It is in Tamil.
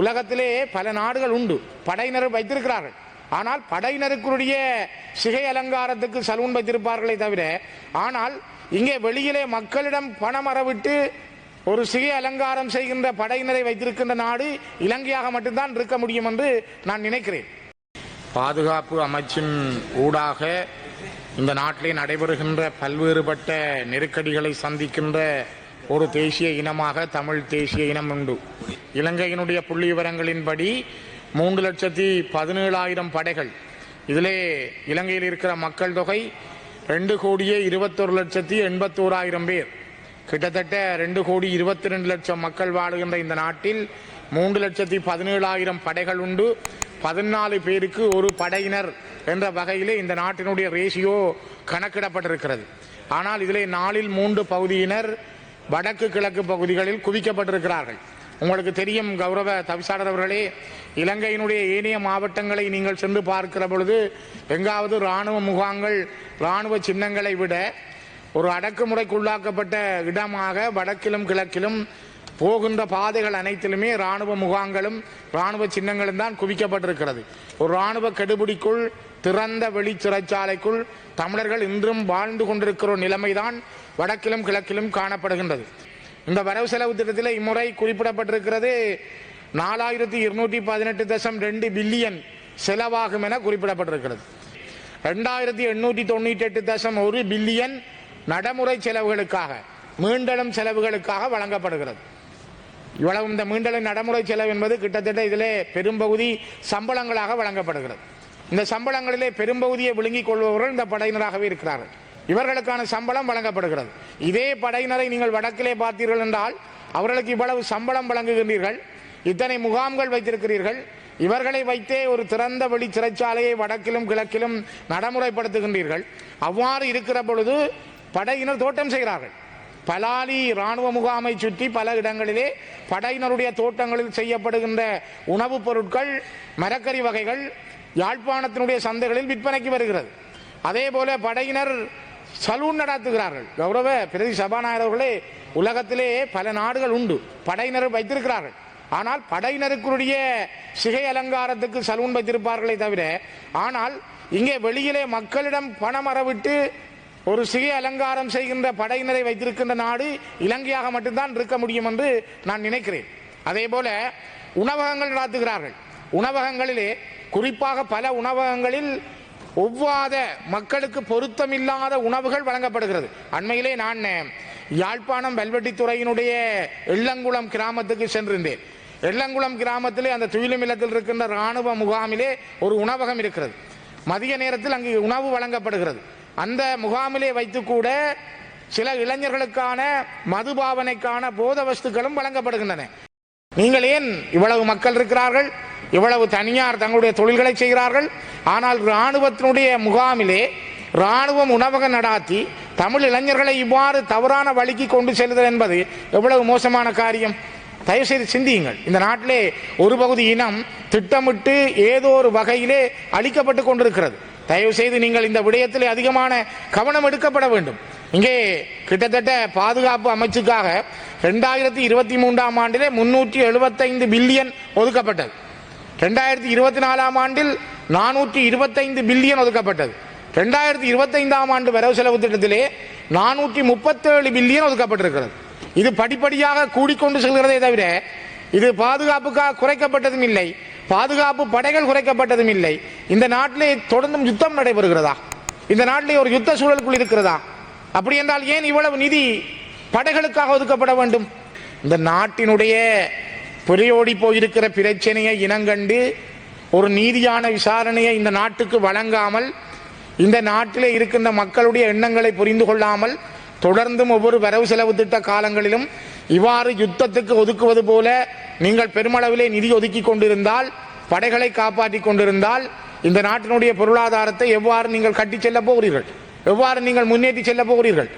உலகத்திலே பல நாடுகள் உண்டு. படையினர் வைத்திருக்கிறார்கள். ஆனால் படையினருக்குரிய சிகை அலங்காரத்துக்கு சலூன் வைத்திருப்பார்களே தவிர ஆனால் இங்கே வெளியிலே மக்களிடம் பணம் அறவிட்டு ஒரு சிகை அலங்காரம் செய்கின்ற படையினரை வைத்திருக்கின்ற நாடு இலங்கையாக மட்டும்தான் இருக்க முடியும் என்று நான் நினைக்கிறேன். பாதுகாப்பு அமைச்சின் ஊடாக இந்த நாட்டிலே நடைபெறுகின்ற பல்வேறுபட்ட நெருக்கடிகளை சந்திக்கின்ற ஒரு தேசிய இனமாக தமிழ் தேசிய இனம் உண்டு. இலங்கையினுடைய புள்ளி விவரங்களின்படி மூன்று லட்சத்தி பதினேழாயிரம் படைகள். இதிலே இலங்கையில் இருக்கிற மக்கள் தொகை ரெண்டு கோடியே இருபத்தொரு லட்சத்தி எண்பத்தோராயிரம் பேர். கிட்டத்தட்ட ரெண்டு கோடி இருபத்தி ரெண்டு லட்சம் மக்கள் வாழுகின்ற இந்த நாட்டில் மூன்று லட்சத்தி பதினேழாயிரம் படைகள் உண்டு. பதினாலு பேருக்கு ஒரு படையினர் என்ற வகையிலே இந்த நாட்டினுடைய ரேஷியோ கணக்கிடப்பட்டிருக்கிறது. ஆனால் இதிலே நாளில் மூன்று பகுதியினர் வடக்கு கிழக்கு பகுதிகளில் குவிக்கப்பட்டிருக்கிறார்கள். உங்களுக்கு தெரியும் கௌரவ தவிசாளர் அவர்களே இலங்கையினுடைய ஏனைய மாவட்டங்களை நீங்கள் சென்று பார்க்கிற பொழுது எங்காவது இராணுவ முகாங்கள் இராணுவ சின்னங்களை விட ஒரு அடக்குமுறைக்குள்ளாக்கப்பட்ட இடமாக வடக்கிலும் கிழக்கிலும் போகின்ற பாதைகள் அனைத்திலுமே இராணுவ முகாங்களும் இராணுவ சின்னங்களும் தான் குவிக்கப்பட்டிருக்கிறது. ஒரு இராணுவ கெடுபிடிக்குள் திறந்த வெளி சிறைச்சாலைக்குள் தமிழர்கள் இன்றும் வாழ்ந்து கொண்டிருக்கிற நிலைமைதான் வடக்கிலும் கிழக்கிலும் காணப்படுகின்றது. இந்த வரவு செலவு திட்டத்தில் இம்முறை குறிப்பிடப்பட்டிருக்கிறது. நாலாயிரத்தி இருநூற்றி பதினெட்டு தசம் ரெண்டு பில்லியன் செலவாகும் என குறிப்பிடப்பட்டிருக்கிறது. ரெண்டாயிரத்தி எண்ணூற்றி தொண்ணூற்றி எட்டு தசம் ஒரு பில்லியன் நடைமுறை செலவுகளுக்காக மீண்டலும் செலவுகளுக்காக வழங்கப்படுகிறது. இவ்வளவு இந்த மீண்டலும் நடைமுறை செலவு என்பது கிட்டத்தட்ட இதிலே பெரும்பகுதி சம்பளங்களாக வழங்கப்படுகிறது. இந்த சம்பளங்களிலே பெரும்பகுதியை விழுங்கிக் கொள்பவர்கள் இந்த படையினராகவே இருக்கிறார்கள். இவர்களுக்கான சம்பளம் வழங்கப்படுகிறது. இதே படையினரை நீங்கள் வடக்கிலே பார்த்தீர்கள் என்றால் அவர்களுக்கு இவ்வளவு சம்பளம் வழங்குகின்றீர்கள். இத்தனை முகாம்கள் வைத்திருக்கிறீர்கள். இவர்களை வைத்தே ஒரு திறந்த வெளி சிறைச்சாலையை வடக்கிலும் கிழக்கிலும் நடைமுறைப்படுத்துகின்றீர்கள். அவ்வாறு இருக்கிற பொழுது படையினர் தோட்டம் செய்கிறார்கள். பலாலி இராணுவ முகாமை சுற்றி பல இடங்களிலே படையினருடைய தோட்டங்களில் செய்யப்படுகின்ற உணவுப் பொருட்கள் மரக்கறி வகைகள் யாழ்ப்பாணத்தினுடைய சந்தைகளில் விற்பனைக்கு வருகிறது. அதே போல படையினர் சலூன் நடத்துகிறார்கள். கௌரவ பிரதி சபாநாயகர் அவர்களே உலகத்திலே பல நாடுகள் உண்டு. படையினர் வைத்திருக்கிறார்கள். ஆனால் படையினருக்குரிய சிகை அலங்காரத்துக்கு சலூன் வைத்திருப்பார்களே தவிர ஆனால் இங்கே வெளியிலே மக்களிடம் பணம் அறவிட்டு ஒரு சிகை அலங்காரம் செய்கின்ற படையினரை வைத்திருக்கின்ற நாடு இலங்கையாக மட்டும்தான் இருக்க முடியும் என்று நான் நினைக்கிறேன். அதே போல உணவகங்கள் நடத்துகிறார்கள். உணவகங்களிலே குறிப்பாக பல உணவகங்களில் ஒவ்வாத மக்களுக்கு பொருத்தமில்லாத உணவுகள் வழங்கப்படுகிறது. அண்மையிலே நான் யாழ்ப்பாணம் வெல்வெட்டித்துறையினுடைய எள்ளங்குளம் கிராமத்துக்கு சென்றிருந்தேன். எள்ளங்குளம் கிராமத்திலே அந்த துயிலும் இல்லத்தில் இருக்கின்ற ராணுவ முகாமிலே ஒரு உணவகம் இருக்கிறது. மதிய நேரத்தில் அங்கு உணவு வழங்கப்படுகிறது. அந்த முகாமிலே வைத்து கூட சில இளைஞர்களுக்கான மதுபாவனைக்கான போத வஸ்துக்களும் வழங்கப்படுகின்றன. நீங்கள் ஏன் இவ்வளவு மக்கள் இருக்கிறார்கள்? இவ்வளவு தனியார் தங்களுடைய தொழில்களை செய்கிறார்கள். ஆனால் இராணுவத்தினுடைய முகாமிலே இராணுவம் உணவகம் நடாத்தி தமிழ் இளைஞர்களை இவ்வாறு தவறான வழிக்கு கொண்டு செல்லுதல் என்பது எவ்வளவு மோசமான காரியம். தயவுசெய்து சிந்தியுங்கள். இந்த நாட்டிலே ஒரு பகுதி இனம் திட்டமிட்டு ஏதோ ஒரு வகையிலே அழிக்கப்பட்டு கொண்டிருக்கிறது. தயவு செய்து நீங்கள் இந்த விடயத்தில் அதிகமான கவனம் எடுக்கப்பட வேண்டும். இங்கே கிட்டத்தட்ட பாதுகாப்பு அமைச்சுக்காக ரெண்டாயிரத்தி இருபத்தி மூன்றாம் ஆண்டிலே முன்னூற்றி எழுபத்தைந்து பில்லியன் ஒதுக்கப்பட்டது. ரெண்டாயிரத்தி இருபத்தி நாலாம் ஆண்டில் நானூற்றி இருபத்தைந்து பில்லியன் ஒதுக்கப்பட்டது. ரெண்டாயிரத்தி இருபத்தைந்தாம் ஆண்டு வரவு செலவு திட்டத்திலே நானூற்றி முப்பத்தேழு பில்லியன் ஒதுக்கப்பட்டிருக்கிறது. இது படிப்படியாக கூடிக்கொண்டு செல்கிறதே தவிர இது பாதுகாப்புக்காக குறைக்கப்பட்டதும் இல்லை. பாதுகாப்பு படைகள் குறைக்கப்பட்டதும் இல்லை. இந்த நாட்டிலே தொடர்ந்தும் யுத்தம் நடைபெறுகிறதா? இந்த நாட்டிலே ஒரு யுத்த சூழலுக்குள் இருக்கிறதா? அப்படி என்றால் ஏன் இவ்வளவு நிதி படைகளுக்காக ஒதுக்கப்பட வேண்டும்? இந்த நாட்டினுடைய புரையோடி போயிருக்கிற பிரச்சனையை இனங்கண்டு ஒரு நீதியான விசாரணையை இந்த நாட்டுக்கு வழங்காமல் இந்த நாட்டிலே இருக்கின்ற மக்களுடைய எண்ணங்களை புரிந்து கொள்ளாமல் தொடர்ந்தும் ஒவ்வொரு வரவு செலவு திட்ட காலங்களிலும் இவ்வாறு யுத்தத்துக்கு ஒதுக்குவது போல நீங்கள் பெருமளவிலே நிதி ஒதுக்கி கொண்டிருந்தால் படைகளை காப்பாற்றி கொண்டிருந்தால் இந்த நாட்டினுடைய பொருளாதாரத்தை எவ்வாறு நீங்கள் கட்டி செல்ல போகிறீர்கள்? எவ்வாறு நீங்கள் முன்னேற்றி செல்ல போகிறீர்கள்?